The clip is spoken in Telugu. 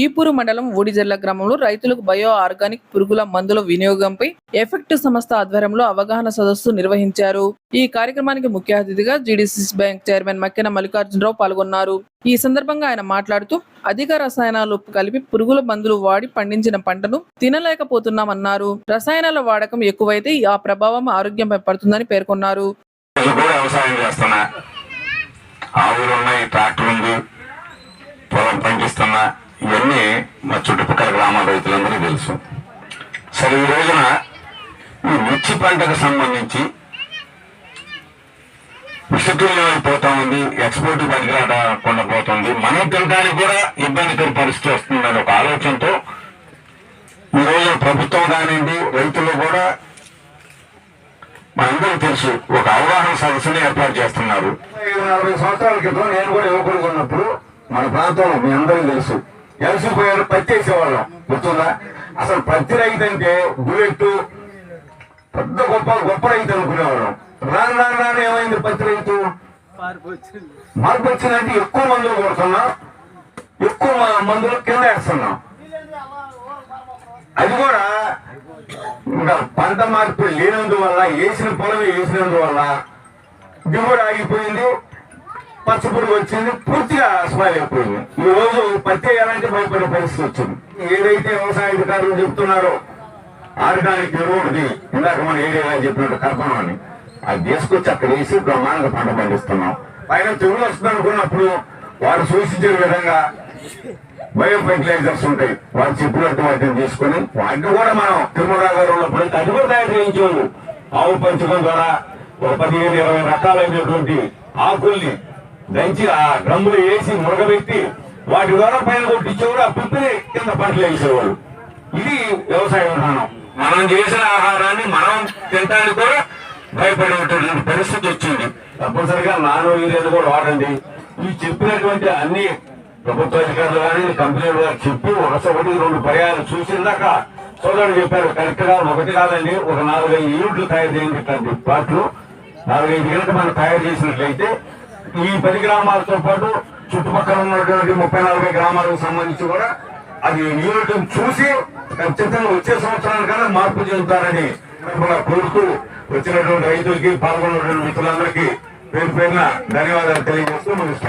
ఈపూరు మండలం ఊడిజర్ల గ్రామంలో రైతులకు బయో ఆర్గానిక్ పురుగుల మందుల వినియోగంపై ఎఫెక్ట్ సంస్థ ఆధ్వర్యంలో అవగాహన సదస్సు నిర్వహించారు. ఈ కార్యక్రమానికి ముఖ్య అతిథిగా జీడీసీస్ బ్యాంక్ చైర్మన్ మక్కెన మల్లికార్జునరావు పాల్గొన్నారు. ఈ సందర్భంగా ఆయన మాట్లాడుతూ అధిక రసాయనాలు కలిపి పురుగుల మందులు వాడి పండించిన పంటను తినలేకపోతున్నామన్నారు. రసాయనాల వాడకం ఎక్కువైతే ఆ ప్రభావం ఆరోగ్యంపై పడుతుందని పేర్కొన్నారు. ఆవులు ఉన్నాయి ట్రాక్టర్ ఉంది పొలం పండిస్తున్నా. ఇవన్నీ మా చుట్టుపక్కల గ్రామాల రైతులందరికీ తెలుసు. సరే ఈ రోజున ఈ మిర్చి పంటకు సంబంధించి విషతుల్యం అయిపోతా ఉంది ఎక్స్పోర్ట్ పనికిరాకుండా పోతుంది మనం తినడానికి కూడా ఇబ్బందికర పరిస్థితి వస్తుందని ఒక ఆలోచనతో ఈ రోజు ప్రభుత్వం కానివ్వండి రైతులు కూడా మనందరూ తెలుసు ఒక అవగాహన సదస్సుని ఏర్పాటు చేస్తున్నారు. నలభై సంవత్సరాల క్రితం నేను కూడా యువకుడుగా ఉన్నప్పుడు మన ప్రాంతంలో మీ అందరికీ తెలుసు. ఎలసిపోయారు పత్తి వేసేవాళ్ళం గుర్తుందా? అసలు పత్తి రైతు అంటే బుల్లెట్ పెద్ద గొప్ప గొప్ప రైతు అనుకునేవాళ్ళం. రాను రాను రాను ఏమైంది పత్తి రైతు? మార్పు వచ్చిందంటే ఎక్కువ మందులు కొడుతున్నాం. ఎక్కువ మందులు కింద వేస్తున్నాం. అది కూడా ఇంకా పంట మార్పు లేనందువల్ల వేసిన పొలం వేసినందువల్ల దిగుబడి ఆగిపోయింది. పచ్చపురుగు వచ్చింది పూర్తిగా స్పాయిల్ అయిపోయింది. ఈ రోజు పత్తి వేయాలంటే భయపడే పరిస్థితి వచ్చింది. ఏదైతే వ్యవసాయ అధికారులు చెప్తున్నారో ఆర్గానిక్ ఎరువుది ఇందాక మన ఏరియా చెప్పినట్టు కర్పణం అని అది తీసుకొచ్చి అక్కడ వేసి బ్రహ్మాండంగా పంట పండిస్తున్నాం. పైన తెగులు వస్తుంది అనుకున్నప్పుడు వారు సూచించిన విధంగా బయో ఫెర్టిలైజర్స్ ఉంటాయి. వారు చెప్పినట్టు వాటిని తీసుకుని వాటిని కూడా మనం తిరుమల గారు ఉన్నప్పుడు అది కూడా తయారు చేయించాము ఆవు పంచడం ద్వారా ఒక పదిహేను ఇరవై రకాలైనటువంటి ఆకుల్ని దంచి ఆ డ్రమ్ములు వేసి మురగబెట్టి వాటి ద్వారా పైన కొట్టించేవాడు ఆ పిప్పిని కింద పంటలు వేసేవాళ్ళు ఇది వ్యవసాయ విధానం. మనం చేసిన ఆహారాన్ని మనం తినడానికి కూడా భయపడేటువంటి పరిస్థితి వచ్చింది. తప్పనిసరిగా నానో ఏరియాలు కూడా వాడండి. ఈ చెప్పినటువంటి అన్ని ప్రభుత్వ అధికారులు కానీ కంపెనీలు కానీ చెప్పి ఒకటి రెండు పర్యాలు చూసిందాక సోదరుడు చెప్పారు కరెక్ట్గా ఒకటి కాదండి ఒక నాలుగైదు యూనిట్లు తయారు చేయండి ఇట్లాంటి ప్లాట్లు నాలుగైదు యూనిట్లు మనం తయారు చేసినట్లయితే ఈ పది గ్రామాలతో పాటు చుట్టుపక్కల ఉన్నటువంటి ముప్పై నలభై గ్రామాలకు సంబంధించి కూడా అది నియోజకం చూసి ఖచ్చితంగా వచ్చే సంవత్సరానికన్నా మార్పు చెందుతారని కోరుతూ వచ్చినటువంటి రైతులకి పాల్గొన్నటువంటి మిత్రులందరికీ పేరు పేరున ధన్యవాదాలు తెలియజేస్తూ